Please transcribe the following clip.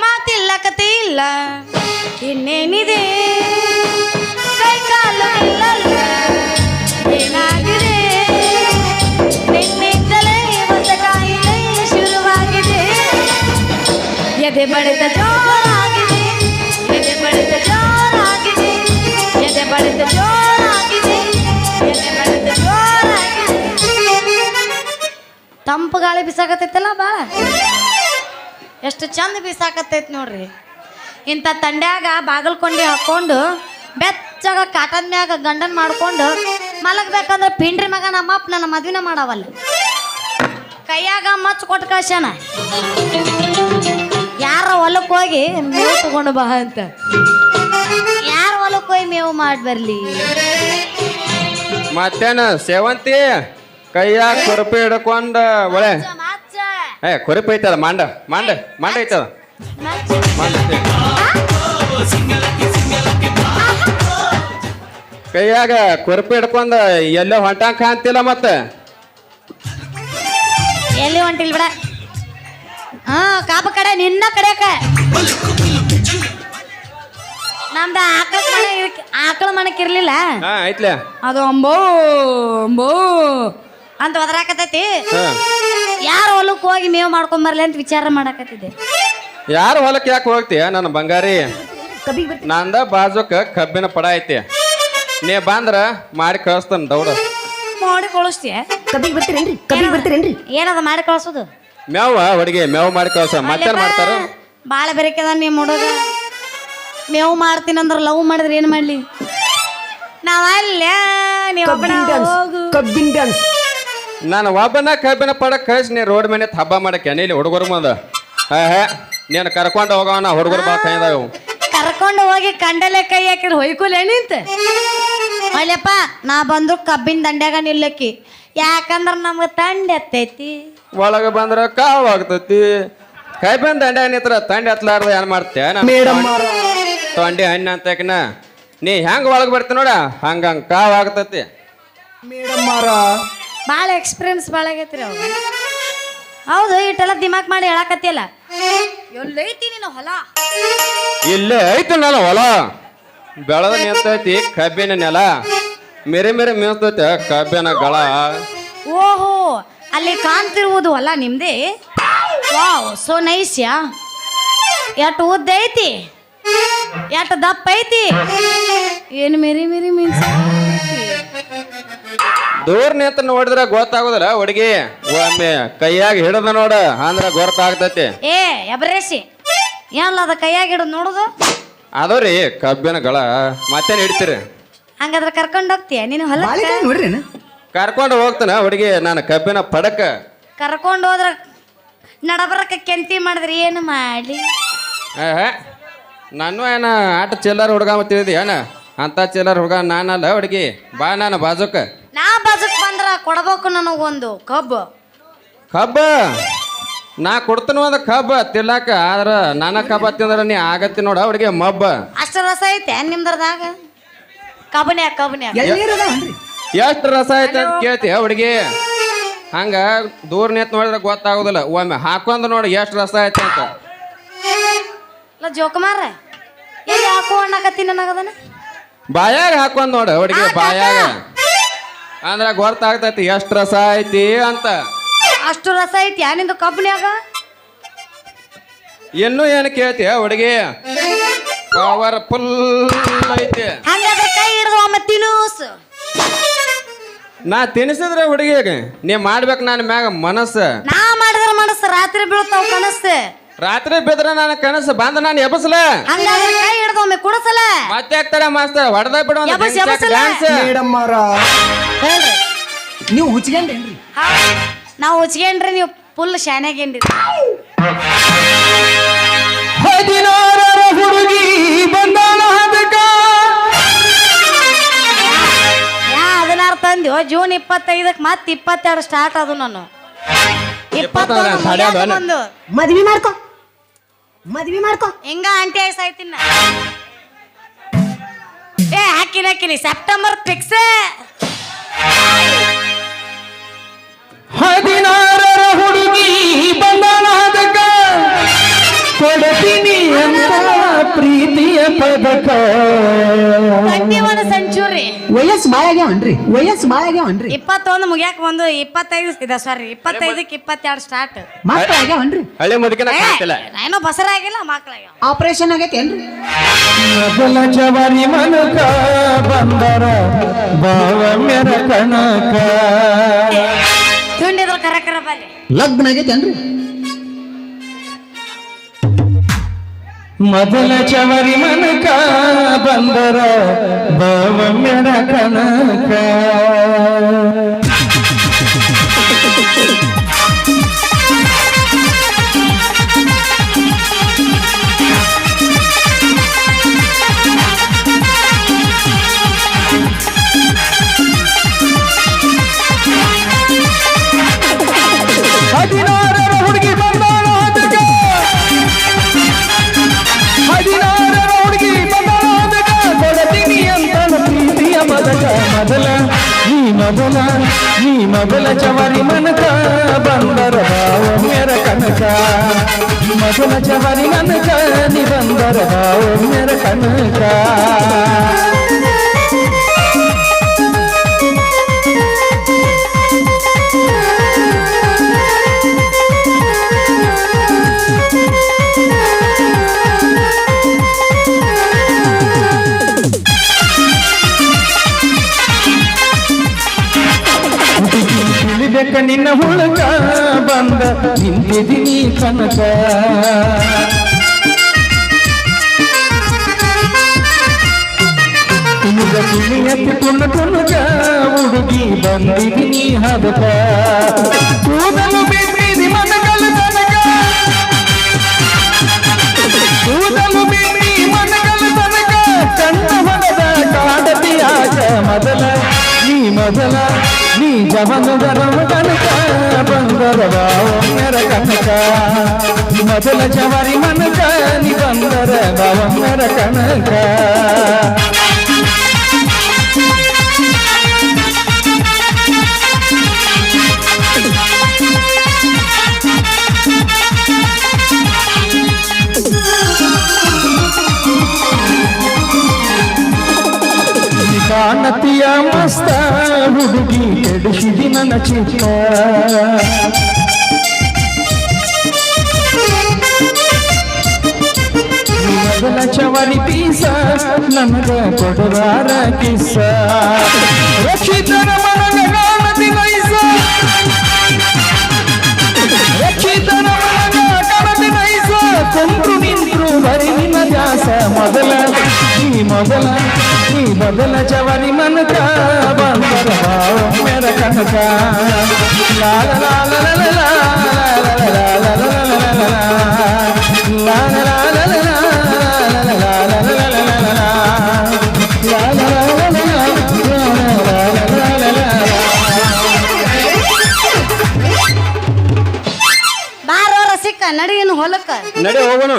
ಮಾತಿಲ್ಲ ಕತೆ ಇಲ್ಲ ಇನ್ನೇನಿದೆ ಏನಾಗಿದೆ? ನಿನ್ನಿಂದಲೇ ಶುರುವಾಗಿದೆ. ಎದೆ ಬಡಿತ ಜೋರಾಗಿದೆ. ಎದೆ ಬಡಿತ ಜೋರಾಗಿದೆ. ಎದೆ ಬಡಿತ ಜೋರಾಗಿದೆ. ಎದೆ ಬಡಿತ ಜೋರಾಗಿದೆ. ತಂಪು ಗಾಳಿ ಬಿಸಾಕತ್ತೈತಲ್ಲ ಭಾಳ ಎಷ್ಟು ಚಂದ ಬಿಸಾಕತ್ತೈತಿ ನೋಡ್ರಿ. ಇಂಥ ತಂಡ್ಯಾಗ ಬಾಗಲ್ಕೊಂಡಿ ಹಾಕ್ಕೊಂಡು ಬೆಚ್ಚಗ ಕಾಟನ್ ಮ್ಯಾಗ ಗಂಡನ್ ಮಾಡ್ಕೊಂಡು ಮಲಗ್ಬೇಕಂದ್ರೆ ಪಿಂಡ್ರಿ ಮಗ ನಮ್ಮ ಅಪ್ಪ ನನ್ನ ಮದ್ವಿನ ಮಾಡವಲ್ಲ ಕೈಯಾಗ ಮಚ್ ಕೊಟ್ಟು ಕಳ್ಸ್ಯಾನ. ಯಾರ ಹೊಲಕ್ಕೆ ಹೋಗಿ ಮೇವು ತಗೊಂಡು ಬಾ ಅಂತ. ಯಾರ ಹೊಲಕ್ಕೆ ಹೋಗಿ ಮೇವು ಮಾಡಿ ಬರ್ಲಿ. ಮತ್ತೇನ ಸೇವಂತಿ ಕೈಯಾಗ ಕುರುಪಿ ಹಿಡ್ಕೊಂಡ ಒಳೆ ಏ ಕುರುಪಿ ಐತದ ಮಾಂಡ ಮಾಂಡ ಮಾಂಡ ಐತದ ಮಾಂಡ. ಕೈಯಾಗ ಕುರುಪಿ ಹಿಡ್ಕೊಂಡ ಎಲ್ಲೋ ಹೊಂಟಾಂಗ ಕಾಣ್ತಿಲ್ಲ ಮತ್ತ. ಎಲ್ಲಿ ಹೊಂಟಿಲ್ ಬಿಡ. ಹಾ ಕಾಪ ಕಡೆ ನಿನ್ನ ಕಡೆಕ. ನಮ್ದ ಆಕಳ ಆಕಳ ಮನಕ್ ಇರ್ಲಿಲ್ಲ. ಹಾ ಐತ್ಲೆ ಅದು ಅಂಬೋ ಅಂಬೋ ಅಂತ ಒದರಾಕತೈತಿ ಯಾರ ಹೊಲಕ್ಕೆ ಹೋಗಿ ಮೇವು ಮಾಡ್ಕೊಂಡ್ ಬರ್ಲಿ ಅಂತ ವಿಚಾರ ಮಾಡಕತ್ತಿದ್ದೆ. ಯಾರ ಹೊಲಕ್ಕೆ ಯಾಕೆ ಹೋಗ್ತೀಯ ನನ್ನ ಬಂಗಾರಿ? ನಂದ ಬಾಜುಕ ಕಬ್ಬಿನ ಪಡ ಐತಿ. ನೀ ಬಂದ್ರ ಮಾಡಿ ಕಳಿಸ್ತಾನ ದೌಡ. ಮಾಡಿ ಕಳಿಸ್ತೀಯ? ಕಬ್ಬಿಗೆ ಬರ್ತೀರೇನ್ರಿ? ಕಬ್ಬಿಗೆ ಬರ್ತೀರೇನ್ರಿ? ಏನದ ಮಾಡಿ ಕಳ್ಸೋದು? ಮೇವ ಅಡಿಗೆ ಮೇವ್ ಮಾಡಿ ಕಳ್ಸ. ಮತ್ತೆ ಮಾಡ್ತಾರ? ಬಾಳ ಬೆರಕೆದ ನಿಮ್ಮ ಹುಡುಗ ಮೇವು ಮಾಡ್ತೀನಿ ಅಂದ್ರ ಲವ್ ಮಾಡಿದ್ರೆ ಏನು ಮಾಡ್ಲಿ? ನಾವಲ್ಲ ನೀವು ಕಬ್ಬಿನ ಡ್ಯಾನ್ಸ್ ಹೋಗು. ಕಬ್ಬಿನ ಡ್ಯಾನ್ಸ್ ನಾನು ಒಬ್ಬನ ಕಬ್ಬಿನ ಪಡ ಕಳಿಸಿ ನೀ ರೋಡ್ ಮೇಲೆ ಹಬ್ಬ ಮಾಡಕ್ಕೆ ನೀಲಿ ಹುಡುಗರು ಮುಂದ. ಹೇ ನೀನು ಕರ್ಕೊಂಡು ಹೋಗವನ ಹುಡುಗರು ಬಾ ಕೈದಾಗ ಕರ್ಕೊಂಡು ಹೋಗಿ ಕಂಡಲೆ ಕೈ ಹಾಕಿದ್ರೆ ಹೊಯ್ಕುಲ್ ನಿಂತ. ಅಲ್ಲಪ್ಪ ನಾ ಬಂದ್ರು ಕಬ್ಬಿನ ದಂಡ್ಯಾಗ ನಿಲ್ಲಕ್ಕಿ. ಯಾಕಂದ್ರ ನಮ್ಗೆ ತಂಡೆ ಎತ್ತೈತಿ. ಒಳಗೆ ಬಂದ್ರ ಕಾವ್ ಆಗ್ತತಿ. ಕಬ್ಬಿನ ದಂಡ್ಯಾಗ ನಿತ್ರ ತಂಡೆ ಹತ್ಲಾರ್ದ ಏನ್ ಮಾಡ್ತೇ ತೊಂಡಿ ಹಣ್ಣು ಅಂತಕಿನ ನೀ. ಹೆಂಗ್ ಒಳಗೆ ಬರ್ತಿ ನೋಡ? ಹಂಗ ಕಾವ್ ಮೇಡಮ್ಮಾರ ಮೇಡಮ್ ಮಾರ ಭಾಳ ಎಕ್ಸ್ಪೀರಿಯನ್ಸ್ ಭಾಳ ಆಗೈತಿ ರೀ ಅವ್ರಿಗೆ ಹೌದು ಇಟ್ಟೆಲ್ಲ ದಿಮಾಕ್ ಮಾಡಿ ಹೇಳಕತ್ತಿಯಲ್ಲ. ಎಲ್ಲೈತಿ ನೀನು ಹೊಲ? ಇಲ್ಲೇ ಐತಿ ನಾನು ಹೊಲ. ಬೆಳೆದ ನಿಂತೈತಿ ಕಬ್ಬಿನ ನೆಲ. ಮೇರೆ ಮೇರೆ ಮೇಸ್ತೈತೆ ಕಬ್ಬಿನ ಗಳ. ಓಹೋ ಅಲ್ಲಿ ಕಾಣ್ತಿರುವುದು ಹೊಲ ನಿಮ್ದೇ? ವಾವ್ ಸೋ ನೈಸ್ ಯಾ? ಎಷ್ಟು ಉದ್ದ ಐತಿ? ಎಷ್ಟು ದಪ್ಪ ಐತಿ? ಏನು ಮೇರಿ ಮೇರಿ ಮೀನ್ಸ್? ದೂರ ನಿಂತ ನೋಡಿದ್ರೆ ಗೊತ್ತಾಗೋದಿಲ್ಲ ಹುಡುಗಿ. ಒಮ್ಮೆ ಕೈಯಾಗ ಹಿಡಿದ ನೋಡ ಅಂದ್ರ ಗೊತ್ತಾಗ್ತತಿ. ಏ ಎಬ್ರೇಸಿ ಏನಲ್ಲ ಅದ ಕೈಯಾಗ ಹಿಡಿದು ನೋಡುದು? ಅದು ರೀ ಕಬ್ಬಿನ ಗಳ ಮತ್ತೇನ್ ಹಿಡ್ತೀರಿ? ಹಂಗಾದ್ರ ಕರ್ಕೊಂಡು ಹೋಗ್ತೀಯ? ನೀನು ಹೊಲ ನೋಡ್ರಿ ಕರ್ಕೊಂಡು ಹೋಗ್ತಾನ ಹುಡುಗಿ ನಾನು ಕಬ್ಬಿನ ಪಡಕ. ಕರ್ಕೊಂಡು ಹೋದ್ರ ನಡಬರಕ ಕೆಂತಿ ಮಾಡಿದ್ರಿ ಏನು ಮಾಡಿ ಆಹಾ, ನಾನು ಏನ ಆಟ ಚಿಲ್ಲರ್ ಹುಡುಗ ತಿಳಿದಿ ಏನ? ಅಂತ ಚಿಲ್ಲರ್ ಹುಡುಗ ನಾನಲ್ಲ ಹುಡುಗಿ. ಬಾ ನಾನು ಬಾಜುಕ. ಕೊಡ್ಬೇಕು ನನಗೊಂದು ಕಬ್ಬು. ಕಬ್ಬ? ನಾ ಕೊಡ್ತೇನೆ ಒಂದು ಕಬ್ಬ ತಿಲ್ಲಾಕ ಆದ್ರ ನನ್ನ ಕಬ್ಬ ತಿಂದ್ರ ನೀ ಆಗತ್ತಿ ನೋಡ ಅವ್ರಿಗೆ ಮಬ್ಬ. ಅಷ್ಟು ರಸ ಐತೆ ನಿಮ್ದ್ರದಾಗ? ಕಬನ್ಯಾಗ ಕಬನ್ಯಾಗ ಎಷ್ಟು ರಸ ಐತೆ ಅಂತ ಕೇಳ್ತಿ ಅವ್ರಿಗೆ. ಹಂಗ ದೂರ ನಿಂತ ನೋಡಿದ್ರೆ ಗೊತ್ತಾಗೋದಿಲ್ಲ. ಒಮ್ಮೆ ಹಾಕೊಂಡ್ ನೋಡಿ ಎಷ್ಟು ರಸ ಐತೆ ಅಂತ. ಇಲ್ಲ ಜೋಕುಮಾರ ಎಲ್ಲಿ ಹಾಕು ಅಣ್ಣಕತ್ತೀನಿ ನನಗದನ ಬಾಯಾಗ ಹಾಕೊಂಡ್ ನೋಡ ಅವ್ರಿಗೆ ಬಾಯಾಗ. ಅಂದ್ರ ಗೊತ್ತಾಗ್ತೈತಿ ಎಷ್ಟು ರಸ ಐತಿ ಅಂತ. ಅಷ್ಟು ರಸ ಐತಿ ನಿಂದು ಕಬ್ಬನ್ಯಾಗ ಇನ್ನೂ ಏನು ಕೇಳ್ತಿ ಹುಡುಗಿ? ಪವರ್ ಫುಲ್ ಐತಿ. ಹಂಗಾದ್ರೆ ಕೈ ಹಿಡಿದು ಒಮ್ಮೆ ತಿನ್ನೂಸು. ನಾ ತಿನ್ಸಿದ್ರೆ ಹುಡುಗಿಗೆ ನೀ ಮಾಡ್ಬೇಕು ನನ್ನ ಮ್ಯಾಗ ಮನಸ್ಸು. ನಾ ಮಾಡಿದ್ರೆ ಮನಸ್ಸು ರಾತ್ರಿ ಬೀಳ್ತಾವ ಕನಸು ರಾತ್ರಿ ಬಿದ್ರೆ ನನ್ನ ಕನಸು ಬಂದ ನಾನು ಎಬಸ್ಲ? ಹಂಗಾದ್ರೆ ಕೈ ಹಿಡ್ದು ಒಮ್ಮೆ ಕುಡಸಲ? ಮತ್ತೆ ಆಗ್ತಾರ ಮಾಸ್ತರ್ ಹೊಡೆದ ಬಿಡೋ ಡ್ಯಾನ್ಸ್. ಮೇಡಮ್ ಹೇಳ್ರಿ. ನೀವು ಹುಚ್ಕೊಂಡೇನ್ರಿ ಹಾ. ನಾವು ಉಚ್ಕೇನ್ರಿ ನೀವು ಫುಲ್ ಶಾನ್ಯಾಗೇನ್ರಿ. ಹದಿನಾರರ ಹುಡುಗಿ ಬಂದಾನ ಅದಕ್ಕ ಯಾ ಹದಿನಾರು ತಂದ್ಯೋ? ಜೂನ್ ಇಪ್ಪತ್ತೈದಕ್ಕೆ ಮತ್ತೆ ಇಪ್ಪತ್ತೆರಡು ಸ್ಟಾರ್ಟ್ ಅದು ನಾನು. ಇಪ್ಪತ್ತೊಂದು ಬಂದು. ಮದ್ವಿ ಮಾಡ್ಕೊ. ಮದ್ವಿ ಮಾಡ್ಕೊ. ಹಿಂಗ ಆಂಟಿ ಐಸ್ ಆಯ್ತಿನ ಏ ಹಾಕಿನ ಹಾಕಿನಿ. ಸೆಪ್ಟೆಂಬರ್ ಫಿಕ್ಸ್ ಪದಕ ತಂಗಿವನ ಸೆಂಚುರಿ. ವಯಸ್ಸು ಬಾಳ ಆಗ್ಯಾವನ್ರಿ ವಯಸ್ಸು ಬಾಳ ಆಗ್ಯಾವನ್ರಿ ಇಪ್ಪತ್ತೊಂದು ಮುಗ್ಯಾಕ ಒಂದು ಇಪ್ಪತ್ತೈದು ಇದೆ ಸಾರಿ ಇಪ್ಪತ್ತೈದಕ್ಕೆ ಇಪ್ಪತ್ತೆರಡು ಸ್ಟಾರ್ಟ್ ಮಕ್ಳು ಆಗ್ಯಾವನ್ರಿ ಹಳೆ ಮುದುಕಿನ ಕಾಣ್ತಿಲ್ಲ. ಏನೋ ಬಸರಾಗಿಲ್ಲ ಮಕ್ಳಾಗ್ಯಾವ ಆಪರೇಷನ್ ಆಗೈತೇನ್ರಿ ಮೊದಲ ಜವರಿ ಮನಕ ಬಂದರ ಮೆರ ತುಂಡಿದ್ರು ಕರ ಕರ ಬಲ್ಲಿ. ಲಗ್ನ ಆಗೈತೇನ್ರಿ ಮೊದಲ ಚವರಿ ಮನಕ ಬಂದರ ಭಾವ ಮೆರ ಕನಕ ಈ ಮೊದಲ ಚವರಿ ಮನಕ, ಬಂದರ ಭಾವ ಮೇರ ಕನಕ. ಮೊದಲ ಚವರಿ ಮನಕ ನಿ ಬಂದರ ಮೇರ ಕನಕ. ನಿನ್ನ ಹುಳುಕ ಬಂದ ನಿಂತಿದ್ದೀನಿ ಕನಕ. ಈಗ ತಿಳಿ ತುಣ್ಣ ಕನಕ ಹುಡುಗಿ ಬಂದಿದ್ದೀನಿ ಹದಕ. ಕೂದಲು ಮೊದಲ ಜವರಿ ಮನಕ ನೀ ಬಂದರ ಭಾವರ ಕನಕ ನೀ ಕಾಣತಿಯ ಮಸ್ತ ಹುಡುಗಿ ಕೆಡಿಸಿದಿ ನನ್ನ ಚಿತ್ತ ಚವರಿ ಪೀಸ ನನಗ ಕೊಡವಾರ ಕಿಸ ರಕ್ಷಿತರ ಮನಗ ಕಾಣತಿ ನೈಸ ರಕ್ಷಿತರ ಮನಗ ಕಾಣತಿ ನೈಸ ಕುಂತು ನಿಂತ್ರು ಬರಿ ನಿನ್ನ ದ್ಯಾಸ ಮೊದಲ ಈ ಮೊದಲ ಈ ಮೊದಲ ಚವರಿ ಮನಕ ಬಂದರ ಭಾವ ಮೇರ ಕನಕ ಲಾಲ ಲಾಲ ಲಾಲ ಲಾಲ ಲಾಲ ಲಾಲ ಲಾಲ ಬಾರೋ ಹೊಲಕ್ಕ ನಡೆ ಹೋಗೋಣ.